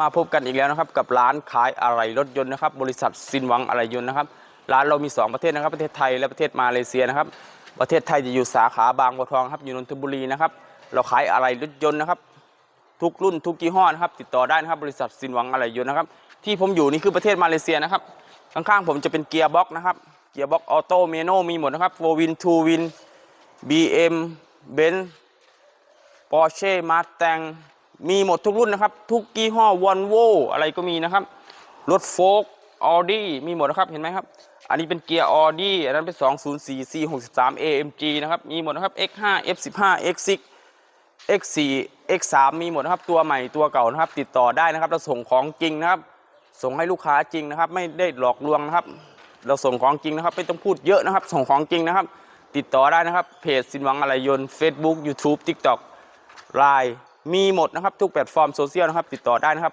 มาพบกันอีกแล้วนะครับกับร้านขายอะไหล่รถยนต์นะครับบริษัทซินหวังอะไหล่ยนต์นะครับร้านเรามี 2 ประเทศนะครับประเทศไทยและประเทศมาเลเซียนะครับประเทศไทยจะอยู่สาขาบางบัวทองครับอยู่นนทบุรีนะครับเราขายอะไหล่รถยนต์นะครับทุกรุ่นทุกยี่ห้อนะครับติดต่อได้นะครับบริษัทซินหวังอะไหล่ยนต์นะครับที่ผมอยู่นี่คือประเทศมาเลเซียนะครับข้างๆผมจะเป็นเกียร์บ็อกนะครับเกียร์บ็อกออโต้เมโนมีหมดนะครับโฟวินทูวิน BM เบนซ์ปอร์เช่มาแตง มีหมดทุกรุ่นนะครับ ทุกยี่ห้อวอลโวอะไรก็มีนะครับ รถโฟกออดี้มีหมดนะครับเห็นไหมครับ อันนี้เป็นเกียร์ออดี้อันนั้นเป็น 204 C63 AMG นะครับ มีหมดนะครับ X5 F15 X6 X4 X3 มีหมดนะครับ ตัวใหม่ตัวเก่านะครับ ติดต่อได้นะครับ เราส่งของจริงนะครับ ส่งให้ลูกค้าจริงนะครับ ไม่ได้หลอกลวงนะครับ เราส่งของจริงนะครับ ไม่ต้องพูดเยอะนะครับ ส่งของจริงนะครับ ติดต่อได้นะครับ เพจสินหวังอะไรยนต์ Facebook YouTube TikTok ไลน์ มีหมดนะครับทุกแพลตฟอร์มโซเชียลนะครับติดต่อได้นะครับ